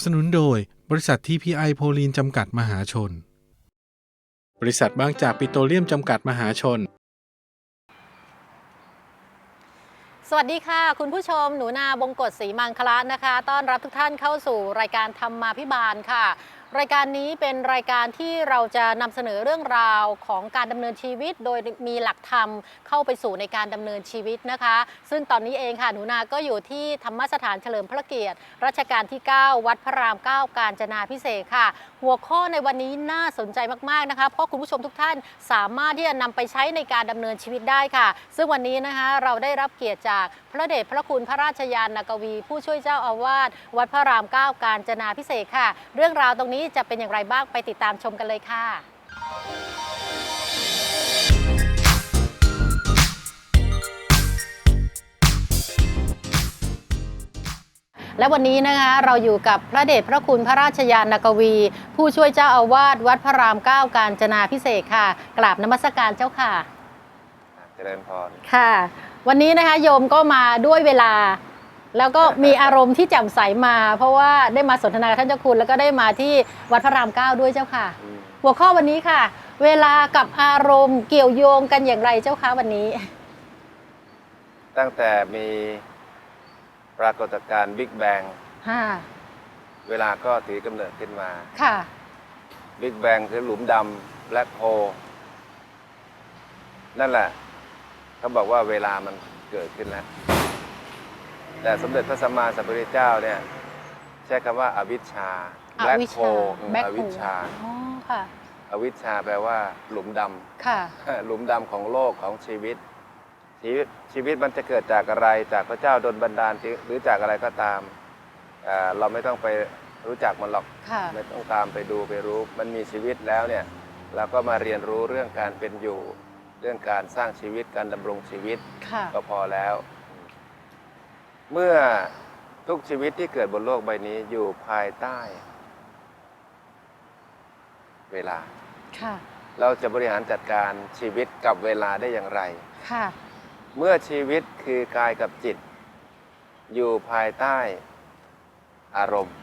สนับสนุนโดย บริษัททีพีไอโพลีนจำกัดมหาชน บริษัทบางจากปิโตรเลียมจำกัดมหาชน สวัสดีค่ะ คุณผู้ชมหนูนาบงกฎศรีมังคละนะคะ ต้อนรับทุกท่านเข้าสู่รายการธรรมมาพิบาลค่ะ รายการนี้เป็นรายการที่เราจะนำเสนอเรื่องราวของการดำเนินชีวิต โดยมีหลักธรรมเข้าไปสู่ในการดำเนินชีวิตนะคะ ซึ่งตอนนี้เองค่ะหนูนาก็อยู่ที่ธรรมสถานเฉลิมพระเกียรติรัชกาลที่ 9 วัดพระราม 9 การจนาพิเศษค่ะ หัวข้อในวันนี้น่าสนใจมากๆนะคะ เพราะคุณผู้ชมทุกท่านสามารถที่จะนำไปใช้ในการดำเนินชีวิตได้ค่ะ ซึ่งวันนี้นะคะเราได้รับเกียรติจากพระเดชพระคุณพระราชยานกวี ผู้ช่วยเจ้าอาวาสวัดพระราม9การจนาพิเศษกค่ะ เรื่องราวตรงนี้จะเป็นอย่างไรบ้างไปติดตามชมกันเลยค่ะและวันนี้นะคะเราอยู่กับพระเดชพระคุณพระราชยานกวี ผู้ช่วยเจ้าอาวาสวัดพระราม9การจนาพิเศษกค่ะ กราบนมัสการเจ้าค่ะ เจริญพรค่ะ วันนี้นะคะโยมก็มาด้วยเวลา แล้วก็มีอารมณ์ที่แจ่มใสมา เพราะว่าได้มาสนทนากับท่านเจ้าคุณ แล้วก็ได้มาที่วัดพระราม9ด้วยเจ้าค่ะอืมหัวข้อวันนี้ค่ะ เวลากับอารมณ์เกี่ยวโยงกันอย่างไรเจ้าคะวันนี้ ตั้งแต่มีปรากฏการณ์บิ๊กแบงค่ะเวลาก็ถือกำเนิดขึ้นมา ค่ะบิ๊กแบงคือหลุมดำแบล็คโฮนั่นแหละ เขาบอกว่าเวลามันเกิดขึ้นแล้ว แต่สมเด็จพระสัมมาสัมพุทธเจ้าเนี่ยใช้คำว่าอาวิชชาอแบล็ควิชโฮชาแบ็คอโฮวิชชา อ๋อค่ะอวิชชาแปลว่า หลุมดค่ะำหลุมดำของโลกของชีวิต ชีวิตชีวิตมันจะเกิดจากอะไรจากพระเจ้าดลบันดาลหรือจากอะไรก็ตามเอ่อเราไม่ต้องไปรู้จักมันหรอก ค่ะ ไม่ต้องตามไปดูไปรู้ มันมีชีวิตแล้วเนี่ย เราก็มาเรียนรู้เรื่องการเป็นอยู่ เรื่องการสร้างชีวิตการดำรงชีวิตค่ะ ก็พอแล้ว เมื่อทุกชีวิตที่เกิดบนโลกใบนี้อยู่ภายใต้ เวลา ค่ะ เราจะบริหารจัดการชีวิตกับเวลาได้อย่างไร ค่ะ เมื่อชีวิตคือกายกับจิต อยู่ภายใต้อารมณ์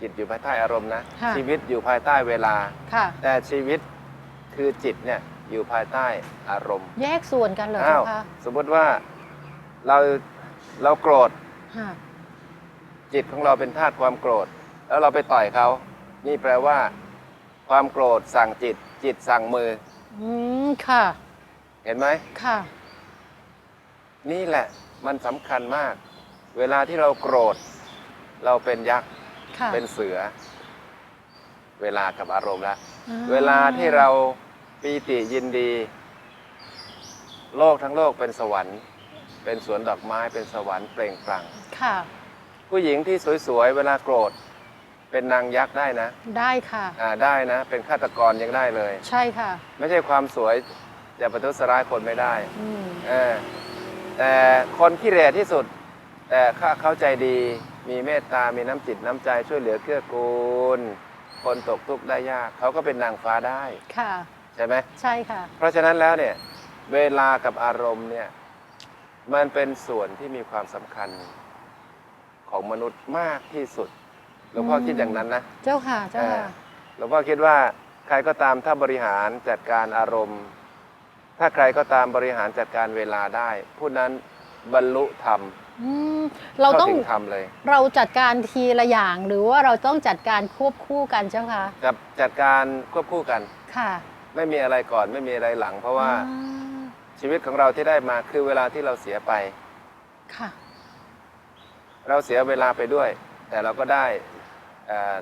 จิตอยู่ภายใต้อารมณ์นะ ค่ะ ชีวิตอยู่ภายใต้เวลา ค่ะ แต่ชีวิตคือจิตเนี่ย อยู่ภายใต้อารมณ์แยกส่วนกันเหรออ้าเจ้าวคะสมมติว่าเราเราโกรธค่ะจิตของเราเป็นธาตุความโกรธ แล้วเราไปต่อยเขานี่แปลว่า ความโกรธสั่งจิต จิตสั่งมือ อืมค่ะ เห็นไหม ค่ะ นี่แหละมันสำคัญมาก เวลาที่เราโกรธ เราเป็นยักษ์ค่ะเป็นเสือ เวลากับอารมณ์แล้วอ่เวลาที่เรา ปีติยินดี โลกทั้งโลกเป็นสวรรค์ เป็นสวนดอกไม้เป็นสวรรค์เปล่งปลั่งค่ะ ผู้หญิงที่สวยๆเวลาโกรธ เป็นนางยักษ์ได้นะได้ค่ะ อ่าได้นะ เป็นฆาตกรยังได้เลย ใช่ค่ะ ไม่ใช่ความสวยจะประทุษร้ายคนไม่ได้อืมเออแต่คนขี้เหร่ที่สุด แต่ข้าเข้าใจดี มีเมตตา มีน้ำจิตน้ำใจช่วยเหลือเกื้อกูล คนตกทุกข์ได้ยาก เขาก็เป็นนางฟ้าได้ ค่ะ ใช่ไหมใช่ค่ะ เพราะฉะนั้นแล้วเนี่ยเวลากับอารมณ์เนี่ยมันเป็นส่วนที่มีความสำคัญของมนุษย์มากที่สุดหลวงพ่ออืมคิดอย่างนั้นนะเจ้าค่ะเจ้าค่ะหลวงพ่อคิดว่าใครก็ตามถ้าบริหารจัดการอารมณ์ ถ้าใครก็ตามบริหารจัดการเวลาได้ ผู้นั้นบรรลุธรรมอืมเราเข้าต้องถึงธรรมเลย เราจัดการทีละอย่างหรือว่าเราต้องจัดการควบคู่กันเจ้าค่ะจับจัดการควบคู่กันค่ะ ไม่มีอะไรก่อนไม่มีอะไรหลัง เพราะว่าอ่าชีวิตของเราที่ได้มาคือเวลาที่เราเสียไป ค่ะ เราเสียเวลาไปด้วย แต่เราก็ได้เอ่อ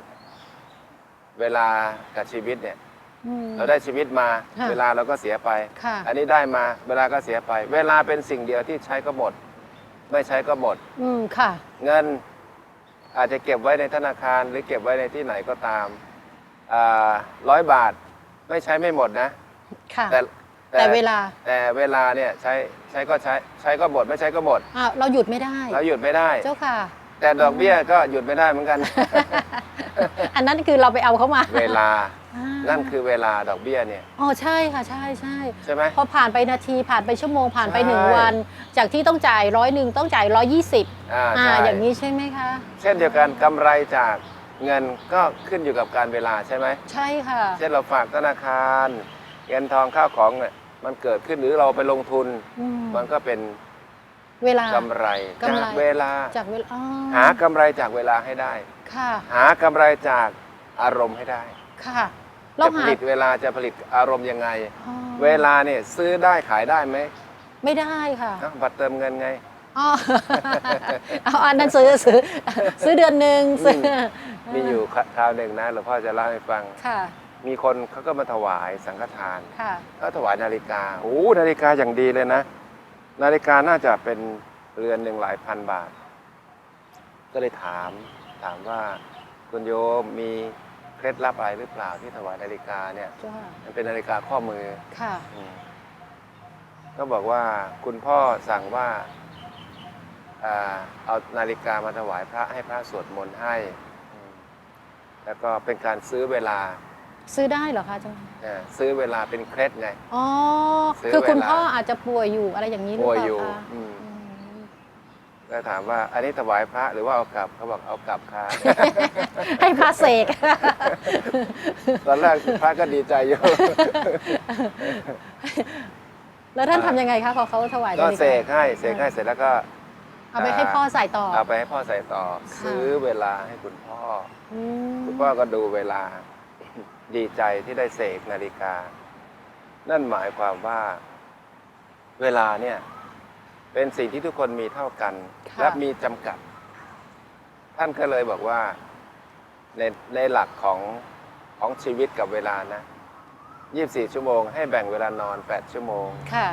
เวลากับชีวิตเนี่ย อืม เราได้ชีวิตมา ค่ะ เวลาเราก็เสียไป ค่ะ อันนี้ได้มาเวลาก็เสียไป เวลาเป็นสิ่งเดียวที่ใช้ก็หมด ไม่ใช้ก็หมด อืม ค่ะ เงินอาจจะเก็บไว้ในธนาคารหรือเก็บไว้ในที่ไหนก็ตามร้อยบาท ไม่ใช้ไม่หมดนะ ค่ะ แต่แต่เวลาแต่เวลาเนี่ยใช้ใช้ก็ใช้ใช้ก็หมดไม่ใช้ก็หมดอ้าวเราหยุดไม่ได้ เราหยุดไม่ได้ เจ้าค่ะ แต่ดอกเบี้ยก็หยุดไม่ได้เหมือนกัน อันนั้นคือเราไปเอาเขามา เวลาอ่านั่นคือเวลาดอกเบี้ยเนี่ย อ๋อใช่ค่ะใช่ใช่ใช่ไหมพอผ่านไปนาทีผ่านไปชั่วโมงผ่านไปใช่หนึ่งวัน จากที่ต้องจ่ายร้อยหนึ่งต้องจ่ายร้อยยี่สิบอ่าอ่าใช่อย่างนี้ใช่ไหมคะ เช่นเดียวกันกำไรจาก เงินก็ขึ้นอยู่กับการเวลาใช่ไหมใช่ค่ะ เช่นเราฝากธนาคาร เงินทองข้าวของเนี่ยมันเกิดขึ้นหรือเราไปลงทุน อืมมันก็เป็นเวลา กำไรกำไร จากเวลา จากเวลาอ๋อหากำไรจากเวลาให้ได้ ค่ะ หากำไรจากอารมณ์ให้ได้ ค่ะ เราจะผหาลิตเวลาจะผลิตอารมณ์ยังไง อ๋อเวลาเนี่ยซื้อได้ขายได้ไหมไม่ได้ค่ะ เอ้าบัตรเติมเงินไง อ๋อเอาอันนั้นซื้อซื้อซื้อเดือนหนึ่งซื้อมีอยู่คราวหนึ่งนะหลวงพ่อจะเล่าให้ฟัง ค่ะ มีคนเขาก็มาถวายสังฆทานค่ะเขาถวายนาฬิกาโอ้นาฬิกาอย่างดีเลยนะ นาฬิกาน่าจะเป็นเรือนหนึ่งหลายพันบาท ก็เลยถาม ถามว่าคุณโยมมีเคล็ดลับอะไรหรือเปล่าที่ถวายนาฬิกาเนี่ยจ้ามันเป็นนาฬิกาข้อมือค่ะอืมก็บอกว่าคุณพ่อสั่งว่าอ่า เอานาฬิกามาถวายพระให้พระสวดมนต์ให้อืมแล้วก็เป็นการซื้อเวลาซื้อได้เหรอคะจังเอ่อซื้อเวลาเป็นเคล็ดไง อ๋อซื้อคือคุณเวลาพ่ออาจจะป่วยอยู่อะไรอย่างนี้หรือป่วยเปล่าอยู่คะอืมอืมแล้วถามว่าอันนี้ถวายพระหรือว่าเอากลับเขาบอกเอากลับค่ะให้พระเสกตอนแรกพระก็ดีใจอยู่แล้วท่านทำยังไงคะพอเขาถวายก็นาฬิาเสกให้เสกให้เสร็จแล้วก็ เอาไปให้พ่อใส่ต่อ เอาไปให้พ่อใส่ต่อค่ะซื้อเวลาให้คุณพ่ออืมคุณพ่อก็ดูเวลา ดีใจที่ได้เสกนาฬิกา นั่นหมายความว่า เวลาเนี่ย เป็นสิ่งที่ทุกคนมีเท่ากัน และมีจำกัด ท่านก็เลยบอกว่า ในในหลักของของชีวิตกับเวลานะ 24 ชั่วโมง ให้แบ่งเวลานอน 8 ชั่วโมงค่ะ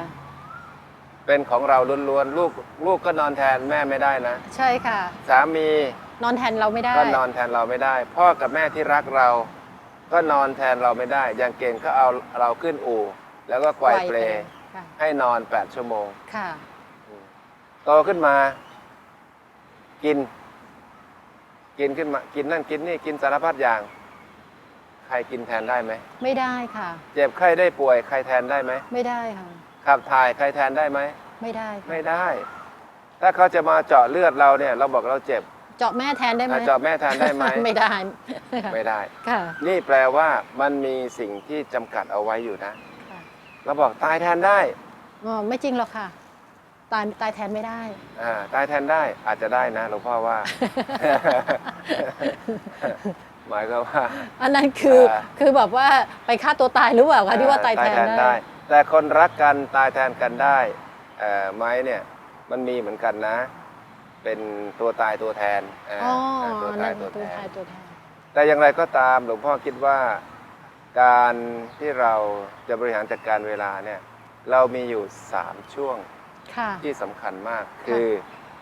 เป็นของเราล้วนๆลูกลูกก็นอนแทนแม่ไม่ได้นะ ใช่ค่ะ สามีนอนแทนเราไม่ได้ ก็นอนแทนเราไม่ได้ พ่อกับแม่ที่รักเรา ก็นอนแทนเราไม่ได้ อย่างเก่งก็เอาเราขึ้นอู่ แล้วก็ไกวเปลค่ะ ให้นอน 8 ชั่วโมงค่ะ โตขึ้นมา กิน กินขึ้นมา กินนั่นกินนี่กินสารพัดอย่าง ใครกินแทนได้ไหมไม่ได้ค่ะ เจ็บไข้ได้ป่วยใครแทนได้ไหม ไม่ได้ค่ะ ขับถ่ายใครแทนได้ไหม ไม่ได้ค่ะไม่ได้ ถ้าเขาจะมาเจาะเลือดเราเนี่ย เราบอกเราเจ็บเจาะแม่แทนได้ไหม อะเจาะแม่แทนได้ไหม ไม่ได้ไม่ได้ ค่ะนี่แปลว่ามันมีสิ่งที่จำกัดเอาไว้อยู่นะ ค่ะเราบอกตายแทนได้อ๋อไม่จริงหรอกค่ะ ตายตายแทนไม่ได้ อ่าตายแทนได้อาจจะได้นะหลวงพ่อว่า หมายก็ว่า อันนั้นคืออา คือแบบว่าไปฆ่าตัวตายหรือเปล่าคะที่ว่าอ่ตายแทนได้ แต่คนรักกันตายแทนกันได้เอ่อไหมเนี่ยมันมีเหมือนกันนะ เป็นตัวตายตัวแทนเอ่ออ๋อเอ่อตัวตานั่ยนตัวตัวแทตายนตัวแทน แต่อย่างไรก็ตามหลวงพ่อคิดว่าการที่เราจะบริหารจัดการเวลาเนี่ยเรามีอยู่สามช่วงค่ะที่สำคัญมากคือ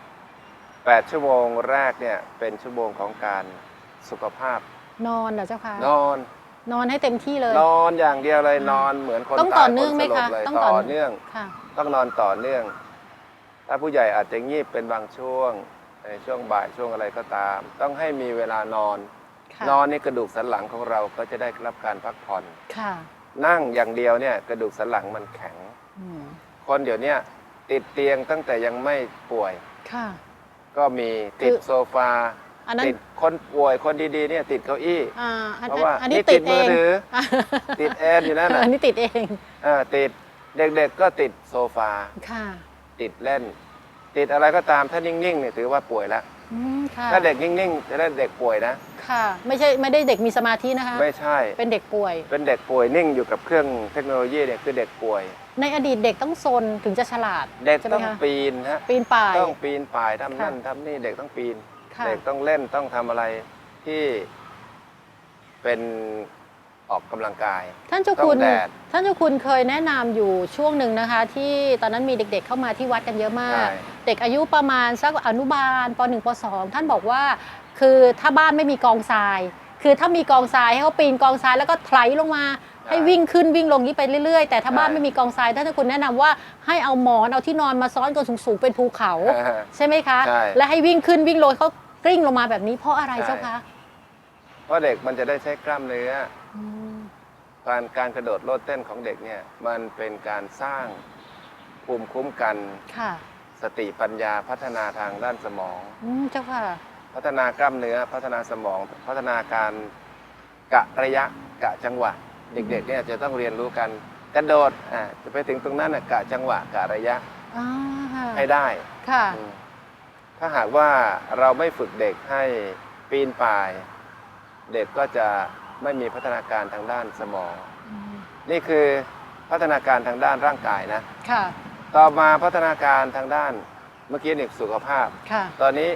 8 ชั่วโมงแรกเนี่ยเป็นชั่วโมงของการสุขภาพ นอนเหรอเจ้าคะนอน นอนให้เต็มที่เลย นอนอย่างเดียวเลยอ่านนอนเหมือนคนต้องตายต่อเนื่องคไหมสลบคะเลยต้องต่ต่ออเนื่องค่ะ ต้องนอนต่อเนื่อง ถ้าผู้ใหญ่อาจจะงีบเป็นบางช่วงในช่วงบ่ายช่วงอะไรก็ตาม ต้องให้มีเวลานอนค่ะนอนนี่กระดูกสันหลังของเราก็จะได้รับการพักผ่อนค่ะ นั่งอย่างเดียวเนี่ยกระดูกสันหลังมันแข็งอืมคนเดี๋ยวเนี้ยติดเตียงตั้งแต่ยังไม่ป่วยค่ะ ก็มีติดคือโซฟา อันนั้นติดคนป่วยคนดีๆเนี่ยติดเก้าอี้อ่าอันเพราะว่าอันนี้นี่ติติดดเอมืองถือ ติดแอร์อยู่นั่นน่ะอันนี้ติดเองอ่าติดเด็กๆก็ติดโซฟา ค่ะติดเล่น ติดอะไรก็ตามถ้านิ่งๆเนี่ยถือว่าป่วยแล้วอืมค่ะถ้าเด็กนิ่งๆจะได้เด็กป่วยนะ ค่ะ ไม่ใช่ไม่ได้เด็กมีสมาธินะคะ ไม่ใช่เป็นเด็กป่วย เป็นเด็กป่วยนิ่งอยู่กับเครื่องเทคโนโลยีเนี่ยคือเด็กป่วย ในอดีตเด็กต้องซนถึงจะฉลาดเด็กใช่ไหมต้องคะปีนฮะปีนป่าย ต้องปีนป่ายทำนั่นค่ะทำนี่เด็กต้องปีน ค่ะ เด็กต้องเล่นต้องทำอะไรที่เป็นออกกำลังกาย ท่านเจ้าคุณต้องแดด ท่านเจ้าคุณเคยแนะนำอยู่ช่วงหนึ่งนะคะ ที่ตอนนั้นมีเด็กๆเข้ามาที่วัดกันเยอะมาก ใช่ เด็กอายุประมาณสักอนุบาลป .1 ป .2 ท่านบอกว่า คือถ้าบ้านไม่มีกองทราย คือถ้ามีกองทรายให้เขาปีนกองทรายแล้วก็ไถลลงมาให้วิ่งขึ้นวิ่งลงนี้ไปเรื่อยๆ แต่ถ้าบ้านไม่มีกองทรายท่านเจ้าคุณแนะนำว่าให้เอาหมอนเอาที่นอนมาซ้อนกันสูงๆเป็นภูเขา ใช่ไหมคะ ใช่ และให้วิ่งขึ้นวิ่งลงเขา กลิ้งลงมาแบบนี้เพราะอะไรใช่เจ้าคะเพราะเด็กมันจะได้ใช้กล้ามเนื้ออืมการการกระโดดโลดเต้นของเด็กเนี่ยมันเป็นการสร้างภูมิคุ้มกันค่ะ สติปัญญาพัฒนาทางด้านสมองอืมเจ้าค่ะ พัฒนากล้ามเนื้อพัฒนาสมอง พัฒนาการกะระยะกะจังหวะ เด็กๆเนี่ยจะต้องเรียนรู้กันกระโดดอ่าจะไปถึงตรงนั้นน่ะกะจังหวะกะระยะอ่าค่ะให้ได้ค่ะ อืม ถ้าหากว่าเราไม่ฝึกเด็กให้ปีนป่าย เด็กก็จะไม่มีพัฒนาการทางด้านสมองอืมนี่คือพัฒนาการทางด้านร่างกายนะ ค่ะ ต่อมาพัฒนาการทางด้านเมื่อกี้นี่สุขภาพ ค่ะ ตอนนี้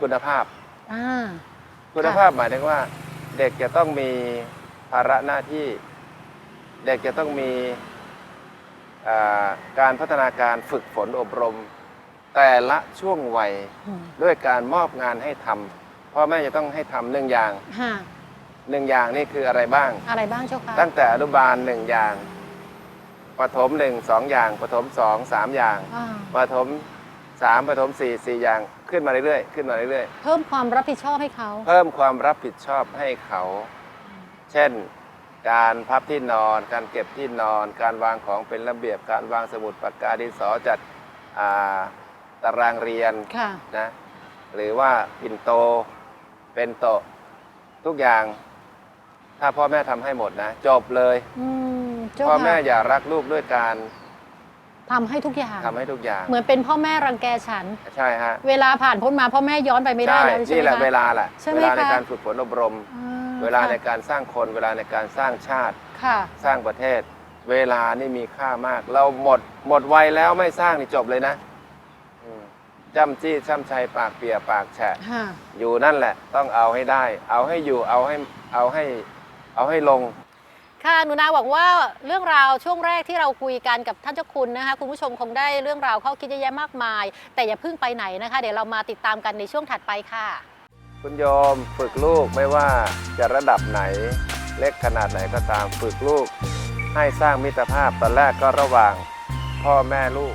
คุณภาพ อ่า คุณภาพหมายถึงว่า เด็กจะต้องมีภาระหน้าที่ เด็กจะต้องมีอ่าการพัฒนาการฝึกฝนอบรม แต่ละช่วงวัยอืมด้วยการมอบงานให้ทำพ่อแม่จะต้องให้ทำหนึ่งอย่างค่ะหนึ่งอย่างนี่คืออะไรบ้าง อะไรบ้างเจ้าค่ะตั้งแต่อนุบาลหนึ่งอย่างประถมหนึ่งสองอย่างประถมสองสามอย่างอ่าประถมสามประถมสี่สี่อย่างขึ้นมาเรื่อยๆขึ้นมาเรื่อยเพิ่มความรับผิดชอบให้เขา ๆ เพิ่มความรับผิดชอบให้เขา เช่น การพับที่นอน การเก็บที่นอน การวางของเป็นระเบียบ การวางสมุดปากกาดินสอจัดอ่า ตารางเรียนค่ะ นะหรือว่าปิ่นโต เป็นโตะทุกอย่าง ถ้าพ่อแม่ทำให้หมดนะ จบเลย อืมเจ้าพ่อแม่ค่ะอย่ารักลูกด้วยการทำให้ทุกอย่าง ทำให้ทุกอย่าง เหมือนเป็นพ่อแม่รังแกฉัน ใช่ฮะเวลาผ่านพ้นมาพ่อแม่ย้อนไปไม่ได้ใช่แล้วใช่นี่ไหมแหละคะ เวลาแหละใช่ไหมเวลาในคะ การฝึกฝนอบรม อ่าเวลาในค่ะการสร้างคน เวลาในการสร้างชาติ ค่ะ สร้างประเทศ เวลานี่มีค่ามาก เราหมดหมดวัยแล้วไม่สร้างนี่จบเลยนะอืม จ้ำจี้จ้ำชัยปากเปียปากแฉะ ค่ะ อยู่นั่นแหละ ต้องเอาให้ได้ เอาให้อยู่เอาให้เอาให้เอาให้ลง ค่ะหนูนาหวังว่าเรื่องราวช่วงแรกที่เราคุยกันกับท่านเจ้าคุณนะคะ คุณผู้ชมคงได้เรื่องราวข้อคิดเยอะแยะมากมาย แต่อย่าเพิ่งไปไหนนะคะ เดี๋ยวเรามาติดตามกันในช่วงถัดไปค่ะ คุณโยมฝึกลูกไม่ว่าจะระดับไหน เล็กขนาดไหนก็ตามฝึกลูก ให้สร้างมิตรภาพตอนแรกก็ระหว่างพ่อแม่ลูก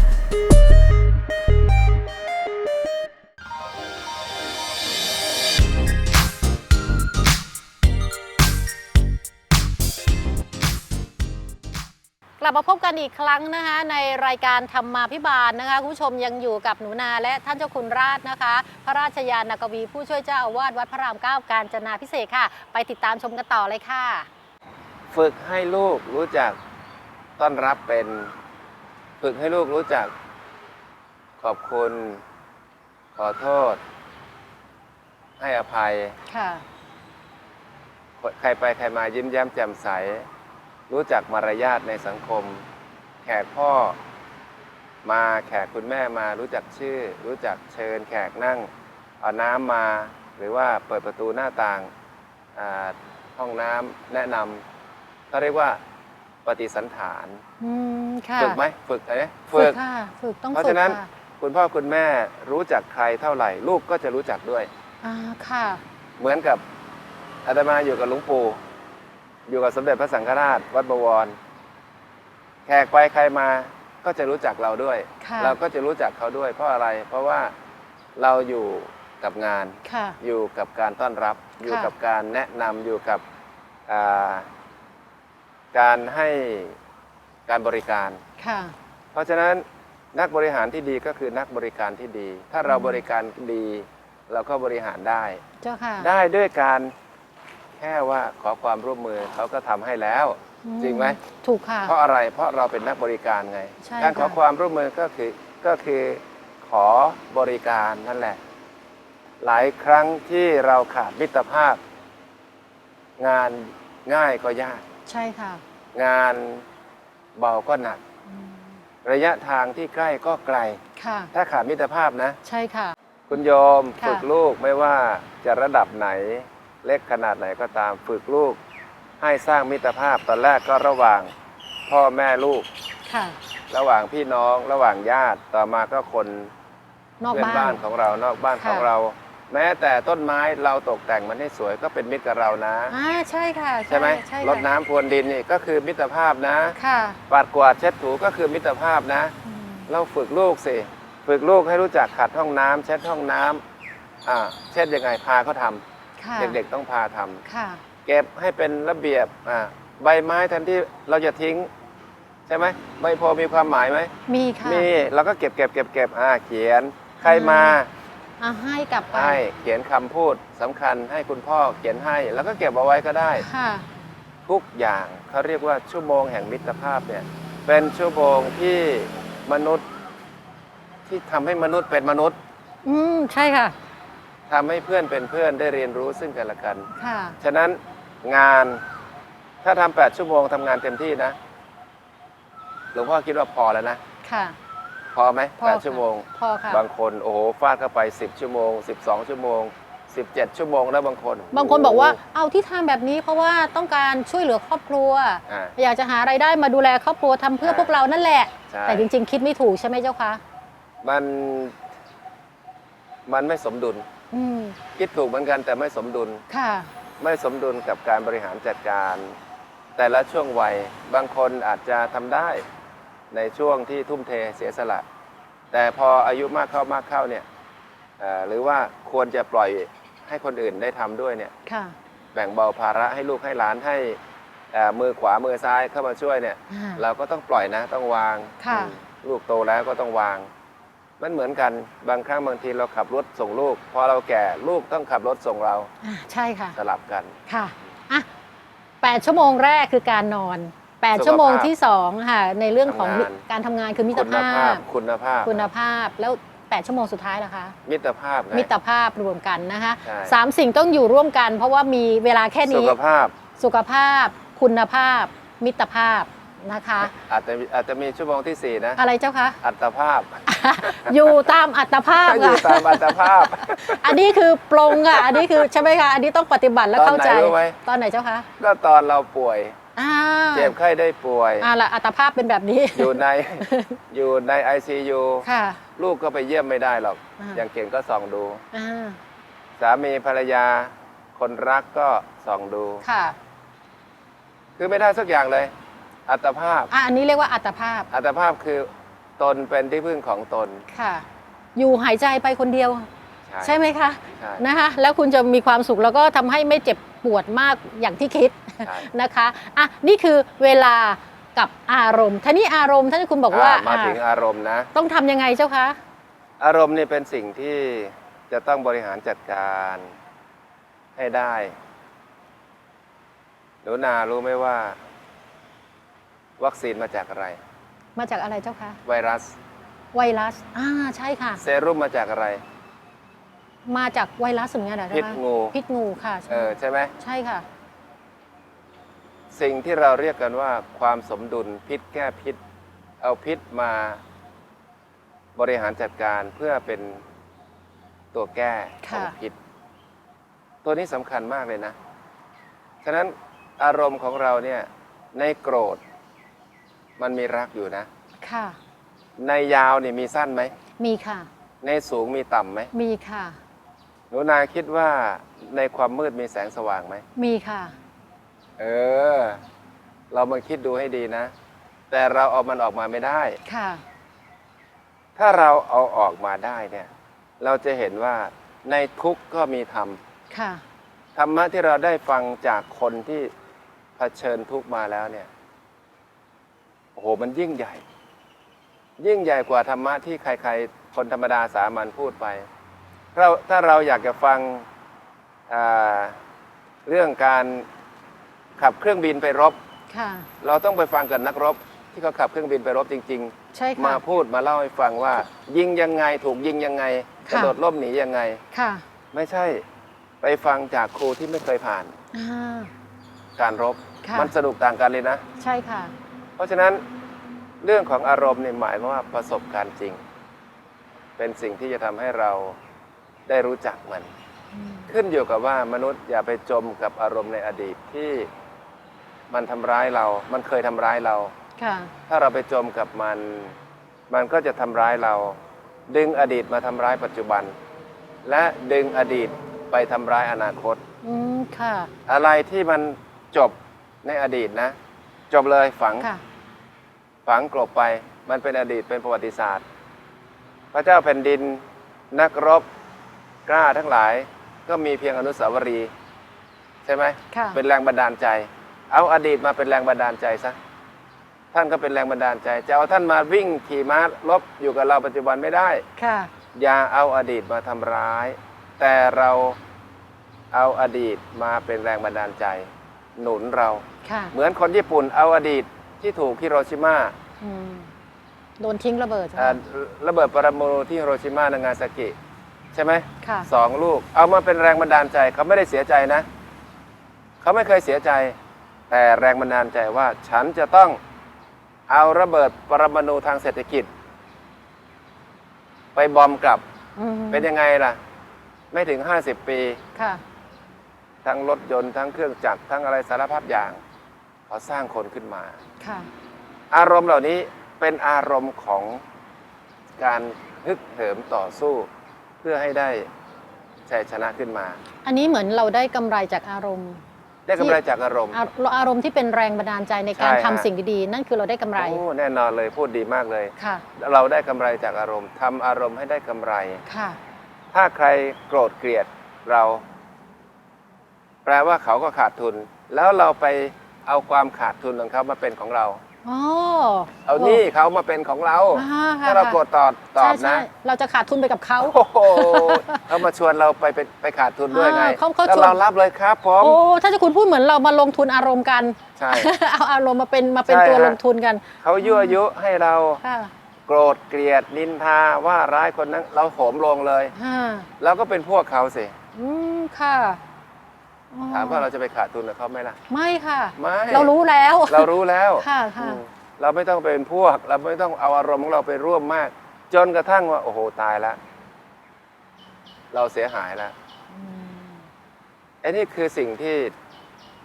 กลับมาพบกันอีกครั้งนะคะในรายการธรรมาพิบาลนะคะคุณผู้ชมยังอยู่กับหนูนาและท่านเจ้าคุณราชนะคะ พระราชยานากวีผู้ช่วยเจ้าอาวาสวัดพระรามเก้าการจนาพิเศษกค่ะ ไปติดตามชมกันต่อเลยค่ะ ฝึกให้ลูกรู้จักต้อนรับเป็น ฝึกให้ลูกรู้จัก ขอบคุณ ขอโทษ ให้อภัย ค่ะ ใครไปใครมายิ้มแย้มแจ่มใส รู้จักมารยาทในสังคม แขกพ่อมาแขกคุณแม่มารู้จักชื่อ รู้จักเชิญแขกนั่ง เอาน้ำมา หรือว่าเปิดประตูหน้าต่างอ่าห้องน้ำแนะนำเขาเรียกว่าปฏิสันฐานอืมค่ะฝึกไหมฝึกไหมฝึกค่ะฝึกต้องเพราะฝึกฉะนั้นค่ะคุณพ่อคุณแม่รู้จักใครเท่าไหร่ ลูกก็จะรู้จักด้วยอ่าค่ะ เหมือนกับอาตมาอยู่กับหลวงปู่ อยู่กับสมเด็จพระสังฆราชวัดบวร แขกไปใครมาก็จะรู้จักเราด้วย ค่ะ เราก็จะรู้จักเขาด้วย เพราะอะไร เพราะว่าเราอยู่กับงาน ค่ะ อยู่กับการต้อนรับ อยู่กับการแนะนำอยู่กับอ่าการให้การบริการ ค่ะ เพราะฉะนั้นนักบริหารที่ดีก็คือนักบริการที่ดี ถ้าเราอืม บริการดี เราก็บริหารได้ เจ้าค่ะ ได้ด้วยการ แค่ว่าขอความร่วมมือเขาก็ทำให้แล้ว อืจริงไหม ถูกค่ะ เพราะอะไรเพราะเราเป็นนักบริการไง ใช่การขอค่ะ ความร่วมมือก็คือก็คือขอบริการนั่นแหละ หลายครั้งที่เราขาดมิตรภาพ งานง่ายก็ยาก ใช่ค่ะงานเบาก็หนัก อืมระยะทางที่ใกล้ก็ไกล ค่ะ ถ้าขาดมิตรภาพนะ ใช่ค่ะ คุณโยมค่ะ ฝึกลูกไม่ว่าจะระดับไหน เล็กขนาดไหนก็ตามฝึกลูก ให้สร้างมิตรภาพตอนแรกก็ระหว่างพ่อแม่ลูก ค่ะ ระหว่างพี่น้องระหว่างญาติต่อมาก็คนนอกเพื่อนบ้าบ้านน ของเรานอกบ้านค่ะ ของเรา แม้แต่ต้นไม้เราตกแต่งมันให้สวยก็เป็นมิตรกับเรานะ อ่าใช่ค่ะใช่ไหมใช่รค่ะดน้ำพรวนดินนี่ก็คือมิตรภาพนะ ค่ะปาดกวาดเช็ดถูก็คือมิตรภาพนะ อืมเราฝึกลูกสิฝึกลูกให้รู้จักขัดห้องน้ำเช็ดห้องน้ำอ่าเช็ดยังไงพาเขาทำ ค่ะ เด็กๆต้องพาทำค่ะ เก็บให้เป็นระเบียบอ่าใบไม้แทนที่เราจะทิ้ง ใช่ไหมใบโพมีความหมายไหมมีค่ะมีเราก็เก็บเก็บเก็บเก็บอ่าเขียน ใครมาอ่าให้กลับไปให้เขียนคำพูดสำคัญให้คุณพ่อเขียนให้ แล้วก็เก็บเอาไว้ก็ได้ ค่ะ ทุกอย่างเขาเรียกว่าชั่วโมงแห่งมิตรภาพเนี่ยเป็นชั่วโมงที่มนุษย์ที่ทำให้มนุษย์เป็นมนุษย์ อืมใช่ค่ะ ทำให้เพื่อนเป็นเพื่อนได้เรียนรู้ซึ่งกันและกัน ค่ะ ฉะนั้นงานถ้าทำแปดชั่วโมงทำงานเต็มที่นะ หลวงพ่อคิดว่าพอแล้วนะ ค่ะ พอไหมพอแปดค่ะชั่วโมง พอค่ะ บางคนโอ้โหฟาดเข้าไป 10 ชั่วโมง 12 ชั่วโมง 17 ชั่วโมงแล้วบางคนบางคนบอกว่าโเอาที่ทำแบบนี้เพราะว่าต้องการช่วยเหลือครอบครัว อ่า อยากจะหาไรายได้มาดูแลครอบครัวทำเพื่อใช่ พวกเรานั่นแหละ ใช่แต่จริง ๆ คิดไม่ถูกใช่ไหมเจ้าคะ มันมันไม่สมดุล อืมคิดถูกเหมือนกันแต่ไม่สมดุล ค่ะ ไม่สมดุลกับการบริหารจัดการ แต่ละช่วงวัยบางคนอาจจะทำได้ในช่วงที่ทุ่มเทเสียสละ แต่พออายุมากเข้ามากเข้าเนี่ยเอ่อหรือว่าควรจะปล่อยให้คนอื่นได้ทำด้วยเนี่ย ค่ะแบ่งเบาภาระให้ลูกให้หลานให้เอ่อมือขวามือซ้ายเข้ามาช่วยเนี่ย อ่า เราก็ต้องปล่อยนะต้องวางค่ะ อืมลูกโตแล้วก็ต้องวาง มันเหมือนกันบางครั้งบางทีเราขับรถส่งลูก พอเราแก่ลูกต้องขับรถส่งเราอ่าใช่ค่ะ สลับกัน ค่ะอะแปดชั่วโมงแรกคือการนอนแปดสุขภาพชั่วโมงที่สองค่ะ ในเรื่องของทำงาน การทำงานคือมิตรคุณภาภาพ พ คุณภาพ คุณภาพแล้วแปดชั่วโมงสุดท้ายล่ะคะ มิตรภาพไง มิตรภาพรวมกันนะคะใช่ สามสิ่งต้องอยู่ร่วมกัน เพราะว่ามีเวลาแค่สุนี้ ขภาพ สุขภาพ คุณภาพ มิตรภาพ นะคะ อาจจะอาจจะมีชั่วโมงที่สี่นะ อะไรเจ้าคะ อัตภาพ อยู่ตามอัตภาพอยู่ค่ะตามอัตภาพ อันนี้คือปรงอะ อันนี้คือใช่ไหมคะ อันนี้ต้องปฏิบัติและเข้าใจ ตอนไหนรู้ไหมตอนไหนเจ้าคะ ก็ตอนเราป่วยอ่าเจ็บไข้ได้ป่วยอ่าละอัตภาพเป็นแบบนี้ อยู่ในอยู่ใน ICU ค่ะ ลูกก็ไปเยี่ยมไม่ได้หรอกอ่าอย่างเก่งก็ส่องดูอ่าสามีภรรยา คนรักก็ส่องดู ค่ะ คือไม่ได้สักอย่างเลย อัตภาพ อะอันนี้เรียกว่าอัตภาพอัตภาพคือตนเป็นที่พึ่งของตนค่ะ อยู่หายใจไปคนเดียว ใช่ไหมคะใช่นะคะ แล้วคุณจะมีความสุขแล้วก็ทำให้ไม่เจ็บปวดมากอย่างที่คิด ใช่ นะคะอะนี่คือเวลากับอารมณ์ท่านี้อารมณ์ท่านคุณบอกว่าอ่มาถึงอะอารมณ์นะ ต้องทำยังไงเจ้าคะ อารมณ์นี่เป็นสิ่งที่จะต้องบริหารจัดการให้ได้หนูนารู้ไหมว่า วัคซีนมาจากอะไร มาจากอะไรเจ้าคะ ไวรัส ไวรัส อ่า ใช่ค่ะ เซรุ่มมาจากอะไร มาจากไวรัสเหมือนกันเหรอพิษเจ้าคะงู พิษงูค่ะเอใช่อใช่ไหม ใช่ค่ะ สิ่งที่เราเรียกกันว่าความสมดุลพิษแก้พิษ เอาพิษมาบริหารจัดการเพื่อเป็นตัวแก้ของค่ะ พิษ ตัวนี้สำคัญมากเลยนะ ฉะนั้นอารมณ์ของเราเนี่ยในโกรธ มันมีรักอยู่นะ ค่ะ ในยาวนี่มีสั้นไหม มีค่ะ ในสูงมีต่ำไหม มีค่ะ หนูนาคิดว่าในความมืดมีแสงสว่างไหม มีค่ะ เออ เรามาคิดดูให้ดีนะ แต่เราเอามันออกมาไม่ได้ ค่ะ ถ้าเราเอาออกมาได้เนี่ย เราจะเห็นว่าในทุกข์ก็มีธรรม ค่ะ ธรรมะที่เราได้ฟังจากคนที่เผชิญทุกข์มาแล้วเนี่ย โอ้โหมันยิ่งใหญ่ ยิ่งใหญ่กว่าธรรมะที่ใครๆ คนธรรมดาสามัญพูดไปเราถ้าเราอยากจะฟังอ่าเรื่องการขับเครื่องบินไปรบค่ะเราต้องไปฟังกับนักรบ ที่เขาขับเครื่องบินไปรบจริงใช่ๆค่ะมาพูดมาเล่าให้ฟังว่า ยิงยังไงถูกยิงยังไงกค่ะระโดดร่มหนียังไงค่ะไม่ใช่ไปฟังจากครูที่ไม่เคยผ่านอ่าการรบค่ะมันสนุกต่างกันเลยนะ ใช่ค่ะเพ ราะฉะนั้นเรื่องของอารมณ์เนี่ยหมายความว่าประสบการณ์จริง เป็นสิ่งที่จะทำให้เราได้รู้จักมัน ขึ้นอยู่กับว่ามนุษย์อย่าไปจมกับอารมณ์ในอดีตที่มันทำร้ายเรา มันเคยทำร้ายเราค่ะถ้าเราไปจมกับมัน มันก็จะทำร้ายเรา ดึงอดีตมาทำร้ายปัจจุบัน และดึงอดีตไปทำร้ายอนาคตอืมค่ะอะไรที่มันจบในอดีตนะ จบเลยฝังค่ะ ฝังกลบไปมันเป็นอดีตเป็นประวัติศาสตร์ พระเจ้าแผ่นดินนักรบกล้าทั้งหลายก็มีเพียงอนุสาวรีย์ใช่ไหมค่ะเป็นแรงบันดาลใจ เอาอดีตมาเป็นแรงบันดาลใจซะท่านก็เป็นแรงบันดาลใจ จะเอาท่านมาวิ่งขี่ม้าลบอยู่กับเราปัจจุบันไม่ได้ค่ะอย่าเอาอดีตมาทำร้าย แต่เราเอาอดีตมาเป็นแรงบันดาลใจ หนุนเราค่ะเหมือนคนญี่ปุ่นเอาอดีตที่ถูกฮิโรชิมา อืมโดนทิ้งระเบิดใช่ไหม อ่าระเบิดปรมาณูที่ฮิโรชิมานางาซากิใช่ไหมค่ะ สองลูก เอามาเป็นแรงบันดาลใจเขาไม่ได้เสียใจนะ เขาไม่เคยเสียใจ แต่แรงบันดาลใจว่า ฉันจะต้องเอาระเบิดปรมาณูทางเศรษฐกิจ ไปบอมกลับ อืมเป็นยังไงล่ะ ไม่ถึง 50 ปี ค่ะ ทั้งรถยนต์ทั้งเครื่องจักรทั้งอะไรสารพัดอย่าง เขาสร้างคนขึ้นมา ค่ะ อารมณ์เหล่านี้เป็นอารมณ์ของการฮึกเหิมต่อสู้เพื่อให้ได้ชัยชนะขึ้นมา อันนี้เหมือนเราได้กำไรจากอารมณ์ ได้กำไรจากอารมณ์ อาอารมณ์ที่เป็นแรงบันดาลใจในการใช่ทำฮะ สิ่งดีๆ นั่นคือเราได้กำไรโอ้แน่นอนเลยพูดดีมากเลย ค่ะ เราได้กำไรจากอารมณ์ทำอารมณ์ให้ได้กำไร ค่ะ ถ้าใครโกรธเกลียดเรา แปลว่าเขาก็ขาดทุน แล้วเราไปเอาความขาดทุนของเขามาเป็นของเรา อ๋อเอาหนี่เขามาเป็นของเรา อ่ค่ะถ้าเราโกรธตอบตอบใช่นะใช่เราจะขาดทุนไปกับเขา โอ้โหเขามาชวนเราไปไปไปขาดทุนด้วยไงอ่าเขาเขาแล้วชวนเรารับเลยครับผม โอ้ถ้าจะคุณพูดเหมือนเรามาลงทุนอารมณ์กัน ใช่ เอาอารมณ์มาเป็นมาเป็นใช่ตัวฮะ ลงทุนกันเขายั่วยุให้เราค่ะโกรธเกลียดนินทาว่าร้ายคนนั้น เราโหมลงเลยค่ะเราก็เป็นพวกเขาสิ อืมค่ะอ๋อ ถามว่าเราจะไปขาดทุนกับเขาไหมล่ะ ไม่ค่ะ ไม่ เรารู้แล้ว เรารู้แล้วค่ะค่ะ อืมเราไม่ต้องเป็นพวก เราไม่ต้องเอาอารมณ์ของเราไปร่วมมาก จนกระทั่งว่า โอ้โหตายแล้วเราเสียหายแล้วไอ้นี่คือสิ่งที่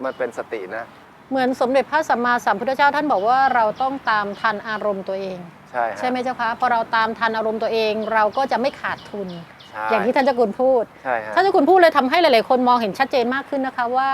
มันเป็นสตินะ เหมือนสมเด็จพระสัมมาสัมพุทธเจ้าท่านบอกว่าเราต้องตามทันอารมณ์ตัวเอง ใช่ฮะใช่ไหมเจ้าคะพอเราตามทันอารมณ์ตัวเอง เราก็จะไม่ขาดทุนใช่ อย่างที่ท่านเจ้าคุณพูด ใช่ฮะท่านเจ้าคุณพูดเลยทำให้หลาย ๆ คนมองเห็นชัดเจนมากขึ้นนะคะว่า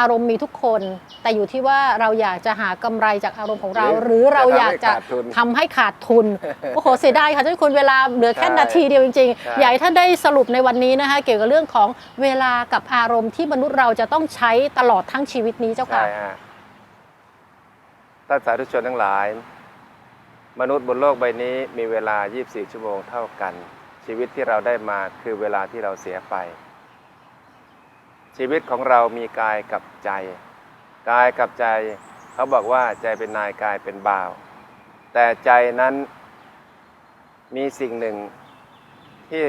อารมณ์มีทุกคน แต่อยู่ที่ว่าเราอยากจะหากำไรจากอารมณ์ของเรา หรือเราอยากจะทำให้ขาดทุนโอ้โหเสียดายค่ะเจ้าคุณเวลาเหลือแค่นาทีเดียวจริง ๆ อยากให้ท่านได้สรุปในวันนี้นะคะ เกี่ยวกับเรื่องของเวลากับอารมณ์ที่มนุษย์เราจะต้องใช้ตลอดทั้งชีวิตนี้เจ้าค่ะใช่ฮะท่านสาธุชนทั้งหลาย มนุษย์บนโลกใบนี้มีเวลา 24 ชั่วโมงเท่ากัน ชีวิตที่เราได้มาคือเวลาที่เราเสียไป ชีวิตของเรามีกายกับใจ กายกับใจ เขาบอกว่าใจเป็นนายกายเป็นบ่าว แต่ใจนั้นมีสิ่งหนึ่งที่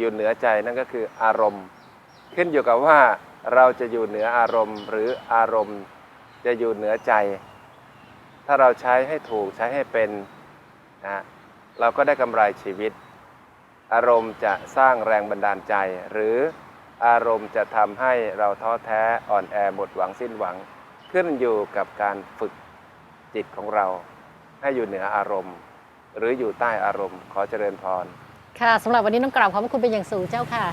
อยู่เหนือใจนั่นก็คืออารมณ์ ขึ้นอยู่กับว่าเราจะอยู่เหนืออารมณ์ หรืออารมณ์จะอยู่เหนือใจ ถ้าเราใช้ให้ถูกใช้ให้เป็นนะเราก็ได้กำไรชีวิต อารมณ์จะสร้างแรงบันดาลใจ หรืออารมณ์จะทำให้เราท้อแท้อ่อนแอหมดหวังสิ้นหวัง ขึ้นอยู่กับการฝึกจิตของเรา ให้อยู่เหนืออารมณ์ หรืออยู่ใต้อารมณ์ขอเจริญพร ค่ะสำหรับวันนี้ต้องกราบขอบพระคุณเป็นอย่างสูงเจ้าค่ะ